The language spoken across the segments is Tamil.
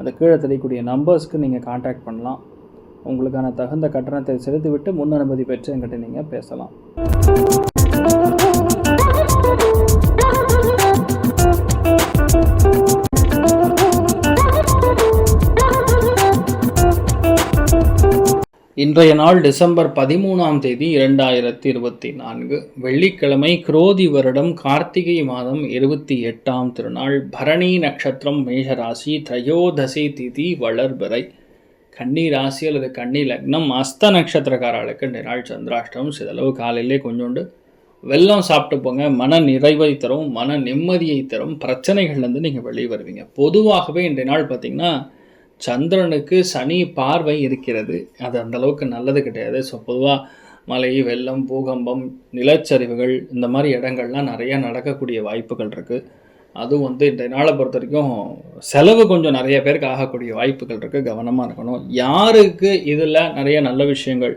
அந்த கீழே தெரியக்கூடிய நம்பர்ஸ்க்கு நீங்கள் காண்டாக்ட் பண்ணலாம். உங்களுக்கான தகுந்த கட்டணத்தை செலுத்திவிட்டு முன் அனுமதி பெற்று என்கிட்ட நீங்கள் பேசலாம். இன்றைய நாள் டிசம்பர் பதிமூணாம் தேதி இரண்டாயிரத்தி இருபத்தி நான்கு வெள்ளிக்கிழமை குரோதி வருடம் கார்த்திகை மாதம் இருபத்தி எட்டாம் திருநாள் பரணி நட்சத்திரம் மேஷராசி திரையோதசி திதி வளர்பிறை கன்னி ராசி அல்லது கன்னி லக்னம் அஸ்த நட்சத்திரக்காரர்களுக்கு இந்த நாள் சந்திராஷ்டம் சிதளவு காலையிலே கொஞ்சோண்டு வெல்லம் சாப்பிட்டு போங்க. மன நிறைவை தரும் மன நிம்மதியை தரும் பிரச்சனைகள்லேருந்து நீங்கள் வெளியே வருவீங்க. பொதுவாகவே இன்றைய நாள் பார்த்திங்கன்னா சந்திரனுக்கு சனி பார்வை இருக்கிறது. அது அந்தளவுக்கு நல்லது கிடையாது. ஸோ பொதுவாக மழை வெள்ளம் பூகம்பம் நிலச்சரிவுகள் இந்த மாதிரி இடங்கள்லாம் நிறையா நடக்கக்கூடிய வாய்ப்புகள் இருக்குது அதுவும் வந்து இந்த நாளை பொறுத்த வரைக்கும் செலவு கொஞ்சம் நிறைய பேருக்கு ஆகக்கூடிய வாய்ப்புகள் இருக்குது கவனமாக இருக்கணும். யாருக்கு இதில் நிறைய நல்ல விஷயங்கள்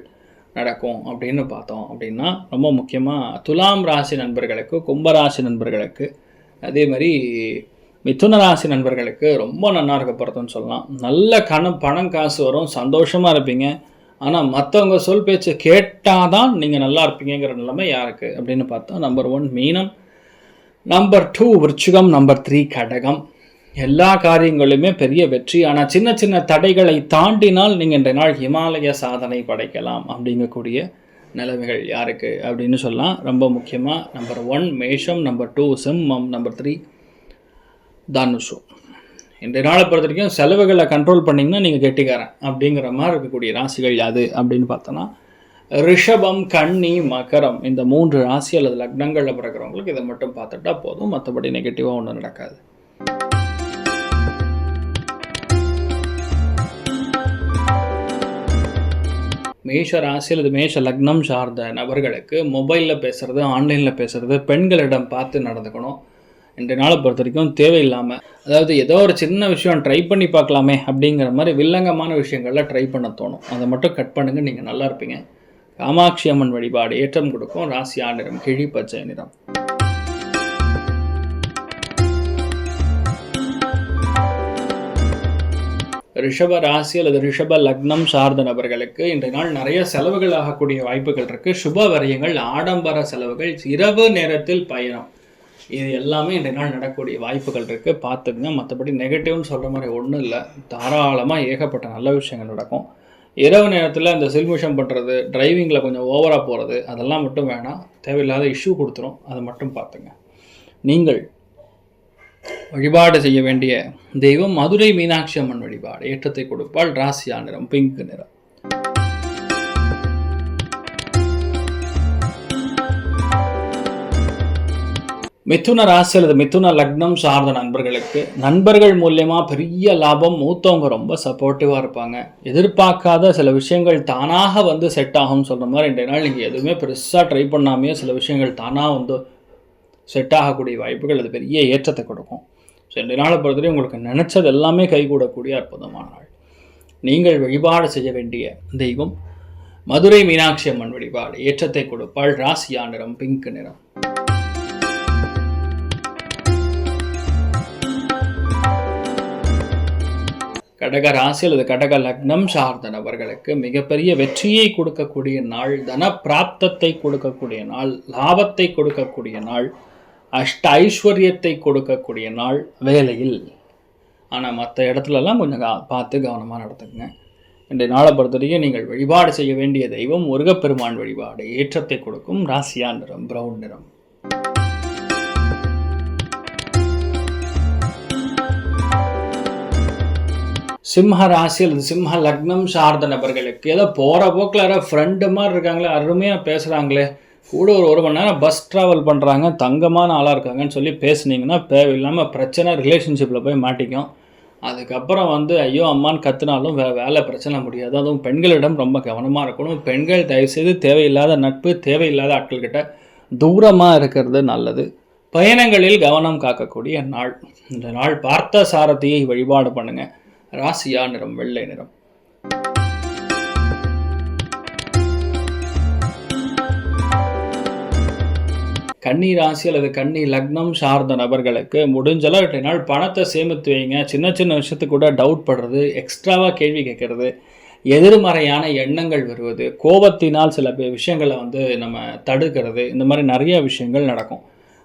நடக்கும் அப்படின்னு பார்த்தோம் அப்படின்னா ரொம்ப முக்கியமாக துலாம் ராசி நண்பர்களுக்கு கும்பராசி நண்பர்களுக்கு அதே மாதிரி மிதுன ராசி நண்பர்களுக்கு ரொம்ப நல்லா இருக்க போகிறதுன்னு சொல்லலாம். நல்ல கண பணம் காசு வரும். சந்தோஷமாக இருப்பீங்க. ஆனால் மற்றவங்க சொல் பேச்சு கேட்டால் தான் நீங்கள் நல்லா இருப்பீங்கிற நிலைமை யாருக்கு? அப்படின்னு பார்த்தா நம்பர் ஒன் மீனம். நம்பர் டூ விருச்சிகம். நம்பர் த்ரீ கடகம். எல்லா காரியங்களுமே பெரிய வெற்றி. ஆனால் சின்ன சின்ன தடைகளை தாண்டினால் நீங்கள் இந்த நாள் ஹிமாலய சாதனை படைக்கலாம் அப்படிங்கக்கூடிய நிலைமைகள் யாருக்கு? அப்படின்னு சொல்லலாம். ரொம்ப முக்கியமாக நம்பர் ஒன் மேஷம் நம்பர் டூ சிம்மம் நம்பர் த்ரீ தனுஷு. இன்றைய நாளை பொறுத்த வரைக்கும் செலவுகளை கண்ட்ரோல் பண்ணிங்கன்னா நீங்கள் கெட்டிக்காரன் அப்படிங்கிற மாதிரி இருக்கக்கூடிய ராசிகள் யாது அப்படின்னு பார்த்தோன்னா ரிஷபம் கன்னி மகரம் இந்த மூன்று ராசி அல்லது லக்னங்களில் பிறக்கிறவங்களுக்கு இதை மட்டும் பார்த்துட்டா போதும். மற்றபடி நெகட்டிவாக ஒன்றும் நடக்காது. மேஷ ராசி அல்லது மேஷ லக்னம் சார்ந்த நபர்களுக்கு மொபைலில் பேசுகிறது ஆன்லைனில் பேசுகிறது பெண்களிடம் பார்த்து நடந்துக்கணும். இன்றைய நாளை பொறுத்த வரைக்கும் தேவையில்லாமல் அதாவது ஏதோ ஒரு சின்ன விஷயம் ட்ரை பண்ணி பார்க்கலாமே அப்படிங்கிற மாதிரி வில்லங்கமான விஷயங்கள்லாம் ட்ரை பண்ண தோணும். அதை மட்டும் கட் பண்ணுங்க நீங்கள் நல்லா இருப்பீங்க. காமாட்சி அம்மன் வழிபாடு ஏற்றம் கொடுக்கும். ராசி நிறம் கிழி பச்சை நிறம். ரிஷப ராசி அல்லது ரிஷப லக்னம் சார்ந்த நபர்களுக்கு இன்றைய நாள் நிறைய செலவுகள் ஆகக்கூடிய வாய்ப்புகள் இருக்குது சுப வரியங்கள் ஆடம்பர செலவுகள் இரவு நேரத்தில் பயணம். இது எல்லாமே இன்றைய நாள் நடக்கக்கூடிய வாய்ப்புகள் இருக்குது பார்த்துக்குங்க மற்றபடி நெகட்டிவ்னு சொல்கிற மாதிரி ஒன்றும் இல்லை. தாராளமாக ஏகப்பட்ட நல்ல விஷயங்கள் நடக்கும். இரவு நேரத்தில் இந்த சில்மிஷம் பண்ணுறது டிரைவிங்கில் கொஞ்சம் ஓவராக போகிறது அதெல்லாம் மட்டும் வேணாம். தேவையில்லாத இஷ்யூ கொடுத்துரும். அதை மட்டும் பார்த்துங்க. நீங்கள் வழிபாடு செய்ய வேண்டிய தெய்வம் மதுரை மீனாட்சி அம்மன் வழிபாடு. ஏற்றத்தை கொடுப்பால் ராசியா நிறம் பிங்க் நிறம். மிதுன ராசி அல்லது மிதுன லக்னம் சார்ந்த நண்பர்களுக்கு நண்பர்கள் மூலியமாக பெரிய லாபம் மூத்தவங்க ரொம்ப சப்போர்ட்டிவாக இருப்பாங்க. எதிர்பார்க்காத சில விஷயங்கள் தானாக வந்து செட் ஆகும்னு சொல்கிற மாதிரி இன்றைய நாள் நீங்கள் எதுவுமே பெருசாக ட்ரை பண்ணாமையே சில விஷயங்கள் தானாக வந்து செட் ஆகக்கூடிய வாய்ப்புகள் அது பெரிய ஏற்றத்தை கொடுக்கும். ஸோ இன்றைய நாளை பொறுத்தவரை உங்களுக்கு நினச்சது எல்லாமே கைகூடக்கூடிய அற்புதமான நாள். நீங்கள் வழிபாடு செய்ய வேண்டிய தெய்வம் மதுரை மீனாட்சி அம்மன் வழிபாடு ஏற்றத்தை கொடுப்பாள் ராசியா நிறம் பிங்க் நிறம். கடக ராசி அல்லது கடக லக்னம் சார்ந்த நபர்களுக்கு மிகப்பெரிய வெற்றியை கொடுக்கக்கூடிய நாள் தன பிராப்தத்தை கொடுக்கக்கூடிய நாள் லாபத்தை கொடுக்கக்கூடிய நாள் அஷ்ட ஐஸ்வர்யத்தை கொடுக்கக்கூடிய நாள் வேலையில் ஆனால் மற்ற இடத்துலலாம் கொஞ்சம் கா பார்த்து கவனமாக நடத்துக்குங்க இன்றைய நாளை பொறுத்தவரைக்கும் நீங்கள் வழிபாடு செய்ய வேண்டிய தெய்வம் முருகப்பெருமான் வழிபாடு. ஏற்றத்தை கொடுக்கும் ராசியா நிறம் ப்ரௌன் நிறம். சிம்ம ராசி அல்லது சிம்ம லக்னம் சார்ந்த நபர்களுக்கு ஏதோ போகிற போக்கில் யாரோ ஃப்ரெண்டு மாதிரி இருக்காங்களே அருமையாக பேசுகிறாங்களே கூட ஒரு ஒரு மணி நேரம் பஸ் ட்ராவல் பண்ணுறாங்க தங்கமான ஆளாக இருக்காங்கன்னு சொல்லி பேசுனீங்கன்னா தேவையில்லாமல் பிரச்சனை ரிலேஷன்ஷிப்பில் போய் மாட்டிக்கும். அதுக்கப்புறம் வந்து ஐயோ அம்மான்னு கத்துனாலும் வே வேலை பிரச்சனை முடியாது. அதுவும் பெண்களிடம் ரொம்ப கவனமாக இருக்கணும். பெண்கள் தயவுசெய்து தேவையில்லாத நட்பு தேவையில்லாத ஆட்கள்கிட்ட தூரமாக இருக்கிறது நல்லது. பயணங்களில் கவனம் காக்கக்கூடிய நாள். இந்த நாள் பார்த்த சாரதியை வழிபாடு பண்ணுங்கள் ராசியா நிறம் வெள்ளை நிறம்? கன்னி ராசி அல்லது கன்னி லக்னம் சார்ந்த நபர்களுக்கு முடிஞ்சளவு இன்றைய நாள் பணத்தை சேமித்து வைங்க. சின்ன சின்ன விஷயத்துக்கு கூட டவுட் படுறது எக்ஸ்ட்ராவாக கேள்வி கேட்கறது எதிர்மறையான எண்ணங்கள் வருவது கோபத்தினால் சில பே- விஷயங்களை வந்து நம்ம தடுக்கிறது இந்த மாதிரி நிறைய விஷயங்கள் நடக்கும்.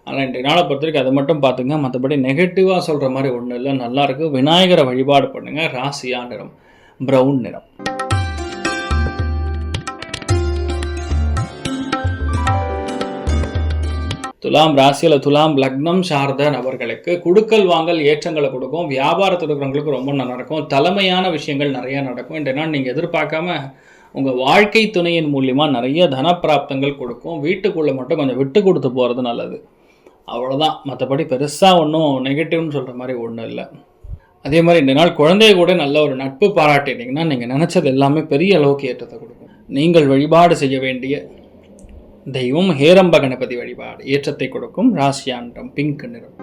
ஆனால் இன்றைய நாளை பொறுத்த வரைக்கும் அதை மட்டும் பார்த்துங்க. மற்றபடி நெகட்டிவாக சொல்கிற மாதிரி ஒன்றும் இல்லை. நல்லாயிருக்கும் விநாயகரை வழிபாடு பண்ணுங்கள் ராசியா நிறம். ப்ரௌன் நிறம். துலாம் ராசியில் துலாம் லக்னம் சார்ந்த நபர்களுக்கு குடுக்கல் வாங்கல் ஏற்றங்களை கொடுக்கும். வியாபாரத்தில் இருக்கிறவங்களுக்கு ரொம்ப நல்லா இருக்கும் தலைமையான விஷயங்கள் நிறையா நடக்கும். இன்றைய நாள் நீங்கள் எதிர்பார்க்காம உங்கள் வாழ்க்கை துணையின் மூலியமாக நிறைய தனப்பிராப்தங்கள் கொடுக்கும். வீட்டுக்குள்ளே மட்டும் கொஞ்சம் விட்டு கொடுத்து போகிறது நல்லது. அவ்வளோதான் மற்றபடி பெருசாக ஒன்றும் நெகட்டிவ்னு சொல்கிற மாதிரி ஒன்றும் இல்லை. அதே மாதிரி இந்த நாள் குழந்தைய கூட நல்ல ஒரு நட்பு பாராட்டினீங்கன்னா நீங்கள் நினச்சது எல்லாமே பெரிய அளவுக்கு ஏற்றத்தை கொடுக்கும். நீங்கள் வழிபாடு செய்ய வேண்டிய தெய்வம் ஹேரம்ப கணபதி வழிபாடு. ஏற்றத்தை கொடுக்கும் ராசியாண்டம் பிங்க் நிறம்.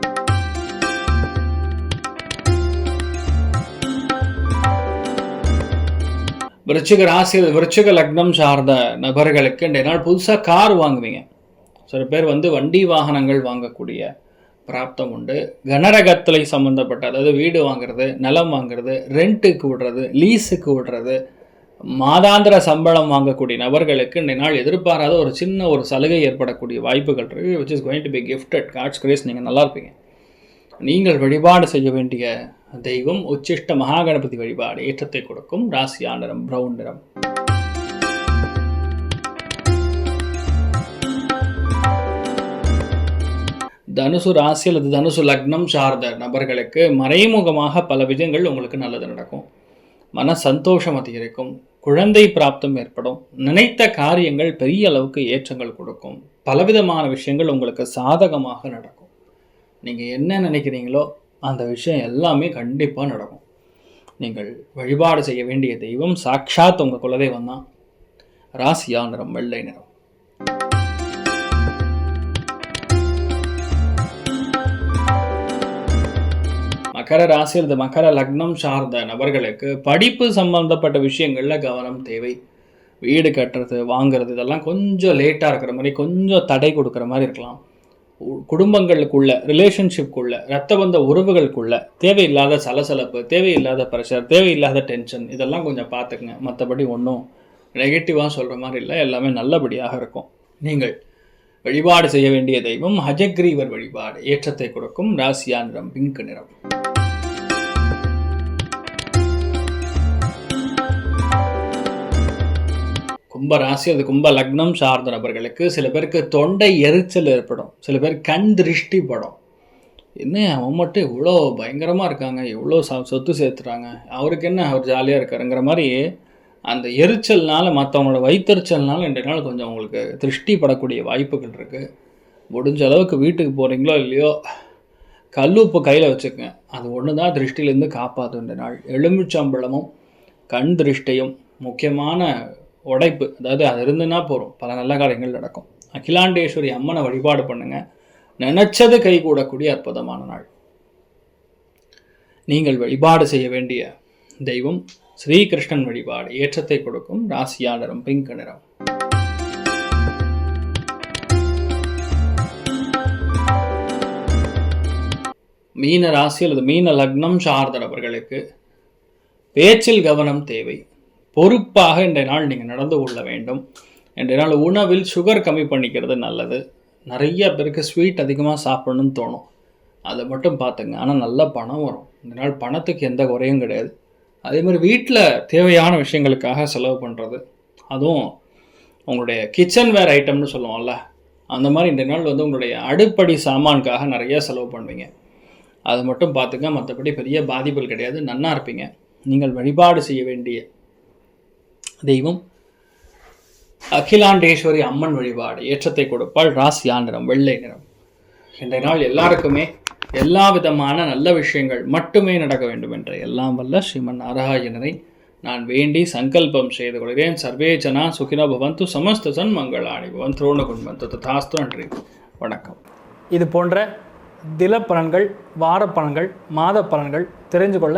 விருச்சிக ராசி விருச்சிக லக்னம் சார்ந்த நபர்களுக்கு இன்றைய நாள் புதுசாக கார் வாங்குவீங்க. சில பேர் வந்து வண்டி வாகனங்கள் வாங்கக்கூடிய பிராப்தம் உண்டு. கனரகத்தலை சம்மந்தப்பட்ட அதாவது வீடு வாங்குறது நிலம் வாங்குறது ரெண்ட்டுக்கு விடுறது லீஸுக்கு விடுறது மாதாந்திர சம்பளம் வாங்கக்கூடிய நபர்களுக்கு இந்த நாள் எதிர்பாராத ஒரு சின்ன ஒரு சலுகை ஏற்படக்கூடிய வாய்ப்புகள் இருக்குது which is going to be gifted god's grace நீங்கள் நல்லா இருப்பீங்க. நீங்கள் வழிபாடு செய்ய வேண்டிய தெய்வம் உச்சிஷ்ட மகாகணபதி வழிபாடு ஏற்றத்தை கொடுக்கும் ராசியா நிறம் ப்ரௌன் நிறம். தனுசு ராசி அல்லது தனுசு லக்னம் சார்ந்த நபர்களுக்கு மறைமுகமாக பல விஷயங்கள் உங்களுக்கு நல்லது நடக்கும். மன சந்தோஷம் அதிகரிக்கும். குழந்தை பிராப்தம் ஏற்படும். நினைத்த காரியங்கள் பெரிய அளவுக்கு ஏற்றங்கள் கொடுக்கும். பலவிதமான விஷயங்கள் உங்களுக்கு சாதகமாக நடக்கும். நீங்கள் என்ன நினைக்கிறீங்களோ அந்த விஷயம் எல்லாமே கண்டிப்பாக நடக்கும். நீங்கள் வழிபாடு செய்ய வேண்டிய தெய்வம் சாக்ஷாத் உங்கள் குலதெய்வம் தான். ராசியா நிறம் வெள்ளை நிறம். மகர ராசி அல்லது மகர லக்னம் சார்ந்த நபர்களுக்கு படிப்பு சம்பந்தப்பட்ட விஷயங்களில் கவனம் தேவை. வீடு கட்டுறது வாங்குறது இதெல்லாம் கொஞ்சம் லேட்டாக இருக்கிற மாதிரி கொஞ்சம் தடை கொடுக்குற மாதிரி இருக்கலாம். உ- குடும்பங்களுக்குள்ள ரிலேஷன்ஷிப்குள்ள ரத்த பந்த உறவுகளுக்குள்ள தேவையில்லாத சலசலப்பு தேவையில்லாத ப்ரெஷர் தேவையில்லாத டென்ஷன் இதெல்லாம் கொஞ்சம் பார்த்துக்குங்க. மற்றபடி ஒன்றும் நெகட்டிவாக சொல்கிற மாதிரி இல்லை. எல்லாமே நல்லபடியாக இருக்கும். நீங்கள் வழிபாடு செய்ய வேண்டிய தெய்வம் ஹஜக்ரீவர் வழிபாடு ஏற்றத்தை கொடுக்கும் ராசியா நிறம் பிங்க் நிறம். கும்ப ராசி அது கும்ப லக்னம் சார்ந்த நபர்களுக்கு சில பேருக்கு தொண்டை எரிச்சல் ஏற்படும். சில பேர் கண் திருஷ்டி படும். என்ன அவன் மட்டும் இவ்வளோ பயங்கரமாக இருக்காங்க எவ்வளோ ச- சொத்து சேர்த்துறாங்க. அவருக்கு என்ன அவர் ஜாலியாக இருக்காருங்கிற மாதிரி அந்த எரிச்சல்னால் மற்றவங்களோட வயிற்றுச்சல்னால இன்றைய நாள் கொஞ்சம் உங்களுக்கு திருஷ்டி படக்கூடிய வாய்ப்புகள் இருக்குது முடிஞ்ச அளவுக்கு வீட்டுக்கு போகிறீங்களோ இல்லையோ கல்லுப்பு கையில் வச்சுக்கங்க. அது ஒன்று தான் திருஷ்டிலேருந்து காப்பாற்றும் இந்த நாள். எலுமிச்சம்பழமும் கண் திருஷ்டியும் முக்கியமான உடைப்பு. அதாவது அது இருந்துன்னா போகிறோம் பல நல்ல காரியங்கள் நடக்கும். அகிலாண்டேஸ்வரி அம்மனை வழிபாடு பண்ணுங்கள் நினச்சது கைகூடக்கூடிய அற்புதமான நாள். நீங்கள் வழிபாடு செய்ய வேண்டிய தெய்வம் ஸ்ரீகிருஷ்ணன் வழிபாடு. ஏற்றத்தை கொடுக்கும் ராசியா நிறம் பிங்க் நிறம் மீன ராசி அல்லது மீன லக்னம் சார்ந்த நபர்களுக்கு பேச்சில் கவனம் தேவை. பொறுப்பாக இன்றைய நாள் நீங்கள் நடந்து கொள்ள வேண்டும். இன்றைய நாள் உணவில் சுகர் கம்மி பண்ணிக்கிறது நல்லது. நிறைய பேருக்கு ஸ்வீட் அதிகமாக சாப்பிடணும்னு தோணும். அதை மட்டும் பார்த்துங்க. ஆனால் நல்ல பணம் வரும். இந்த நாள் பணத்துக்கு எந்த குறையும் கிடையாது. அதே மாதிரி வீட்டில் தேவையான விஷயங்களுக்காக செலவு பண்ணுறது அதுவும் உங்களுடைய கிச்சன் வேர் ஐட்டம்னு சொல்லுவோம்ல. அந்த மாதிரி இந்த நாள் வந்து உங்களுடைய அடுப்படி சாமானுக்காக நிறைய செலவு பண்ணுவீங்க. அது மட்டும் பார்த்துங்க மற்றபடி பெரிய பாதிப்புகள் கிடையாது. நன்னா இருப்பீங்க. நீங்கள் வழிபாடு செய்ய வேண்டிய தெய்வம். அகிலாண்டேஸ்வரி அம்மன் வழிபாடு ஏற்றத்தை கொடுப்பால் ராசியா நிறம் வெள்ளை நிறம். இன்றைய நாள் எல்லாருக்குமே எல்லா விதமான நல்ல விஷயங்கள் மட்டுமே நடக்க வேண்டும் என்ற எல்லாம் வல்ல ஸ்ரீமன் நாராயணனை நான் வேண்டி சங்கல்பம் செய்து கொள்கிறேன். சர்வே ஜனா சுகினோ பவந்து சமஸ்த சன்மங்களாணி பவன் துரோண குண்பந்து ததாஸ்து நன்றி. வணக்கம். இது போன்ற தில பலன்கள் வார பலன்கள் மாத பலன்கள் தெரிஞ்சு கொள்ள